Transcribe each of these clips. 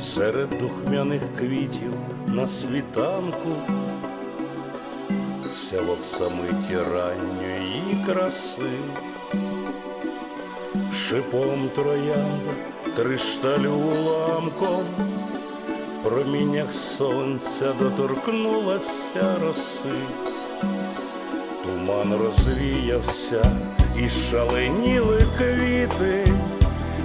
Серед духмяних квітів на світанку, вся в оксамиті ранньої краси, шипом троянда, кришталю уламком, проміннях сонця доторкнулася роси, туман розвіявся і шаленіли квіти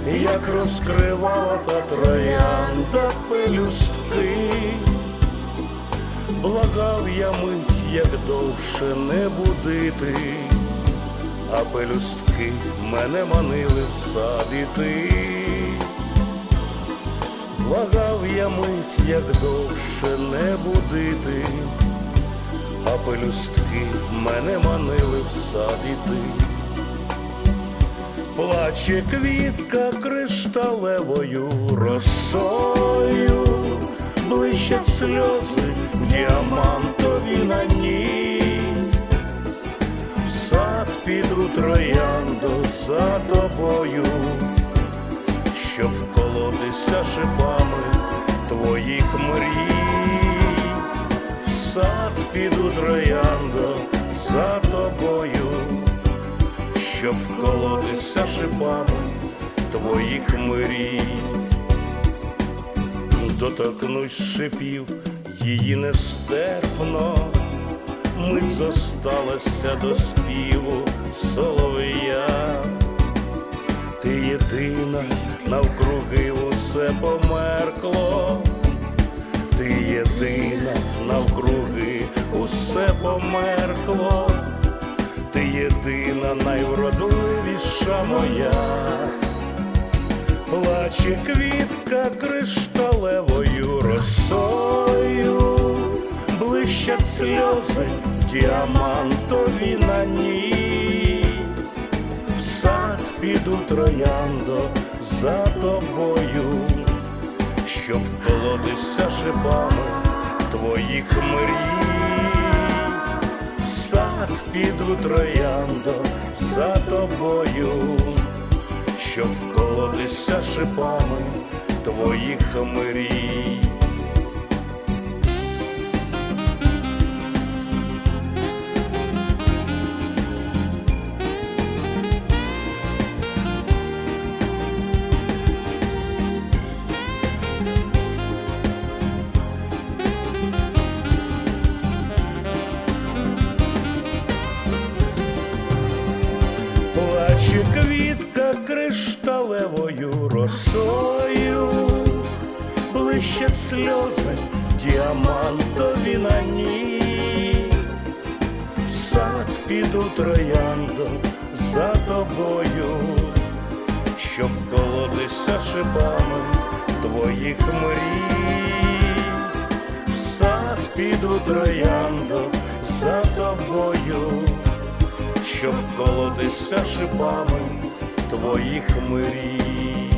як розкривала та троянда пелюстки, благав я мить, як довше не будити, а пелюстки мене манили в сад іти. Благав я мить, як довше не будити, а пелюстки мене манили в сад іти. Плаче квітка кришталевою росою, блищать сльози діамантові на ній, в сад підру троянду за тобою, щоб вколотися шипами твоїх мрій, в сад піду трояндо вколотися шипами твоїх мрій, доторкнусь шипів її нестерпно, мить зосталася до співу солов'я, ти єдина навкруги усе померкло, ти єдина навкруги усе померкло єдина найвродливіша моя, плаче квітка кришталевою росою, блищать сльози діамантові на ній, в сад піду трояндо за тобою, щоб вколотися шипами твоїх мрій піду трояндо за тобою, що вколотися шипами твоїх мрій. Плаче квітка кришталевою росою, блищать сльози діамантові на ній, в сад піду трояндо за тобою, щоб вколотися шипами твоїх мрій, в сад піду трояндо щоб вколотися шипами твоїх мрій.